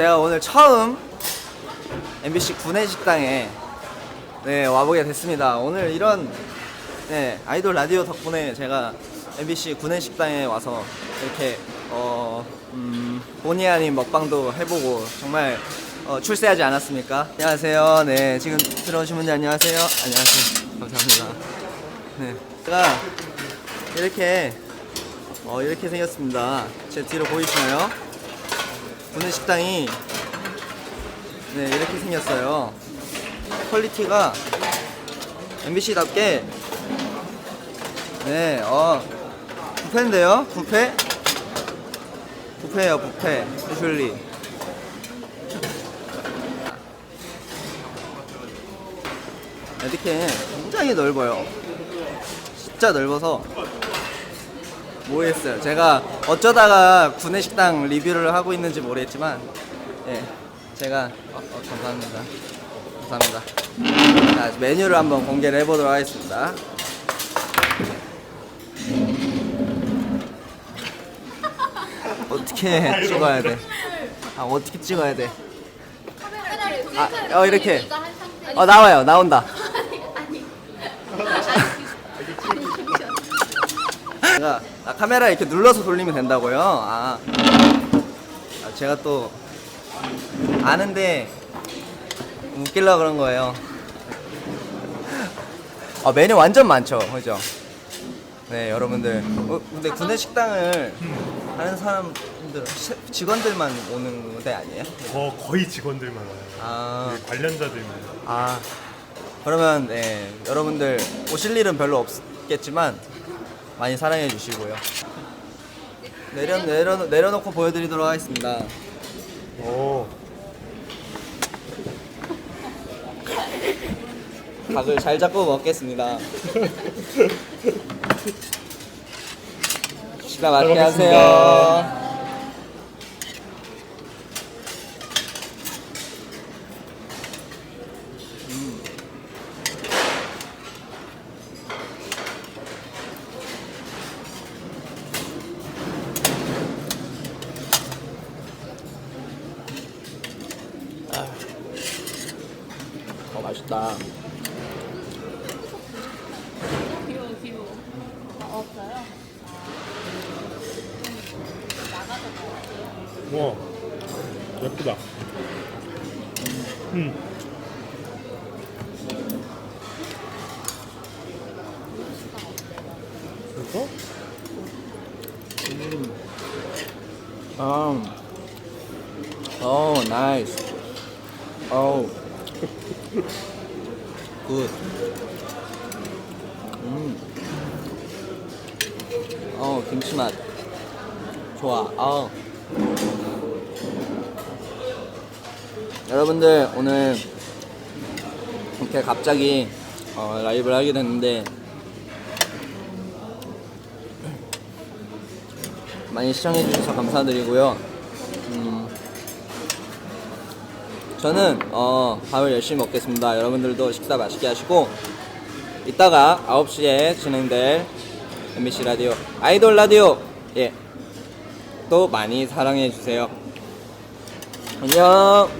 제가 오늘 처음 MBC 구내식당에 네, 와보게 됐습니다. 오늘 이런 네, 아이돌 라디오 덕분에 제가 MBC 구내식당에 와서 이렇게 어, 음, 본의 아닌 먹방도 해보고 정말 어, 출세하지 않았습니까? 안녕하세요. 네, 지금 들어오신 분들 안녕하세요. 안녕하세요. 감사합니다. 네, 제가 이렇게 어, 이렇게 생겼습니다. 제 뒤로 보이시나요? 구내 식당이 네 이렇게 생겼어요. 퀄리티가 MBC답게 네, 어 뷔페인데요, 뷔페, 뷔페예요, 뷔페, 유슐리. 이렇게 굉장히 넓어요. 진짜 넓어서 모르겠어요. 제가 어쩌다가 구내식당 리뷰를 하고 있는지 모르겠지만, 예, 제가 어, 어, 감사합니다. 감사합니다. 자, 메뉴를 한번 공개를 해보도록 하겠습니다. 어떻게 찍어야 돼? 아 어떻게 찍어야 돼? 아, 어 이렇게. 어 나와요, 나온다. 제가 아, 카메라 이렇게 눌러서 돌리면 된다고요? 아, 아, 제가 또 아는데 웃길라 그런 거예요. 아, 메뉴 완전 많죠, 그죠? 네, 여러분들. 어, 근데 군내 식당을 하는 사람들 시- 직원들만 오는 데 아니에요? 거, 거의 직원들만 와요. 아, 네, 관련자들만. 아. 그러면 네, 여러분들 오실 일은 별로 없겠지만 많이 사랑해 주시고요. 내려 내려 내려놓고 보여드리도록 하겠습니다. 오, 각을 잘 잡고 먹겠습니다. 식사 맛있게. 하세요. 어 맛있다. 뒤로 뒤로 없어요? 와, 예쁘다. 음, 그래서 Um. Oh, Oh. Good. 음. 어, 김치 맛. 좋아. 어. 여러분들 오늘 이렇게 갑자기 어, 라이브를 하게 됐는데 많이 시청해 주셔서 감사드리고요. 음, 저는 어, 밥을 열심히 먹겠습니다. 여러분들도 식사 맛있게 하시고 이따가 9시에 진행될 MBC 라디오 아이돌 라디오 예. 또 많이 사랑해 주세요. 안녕.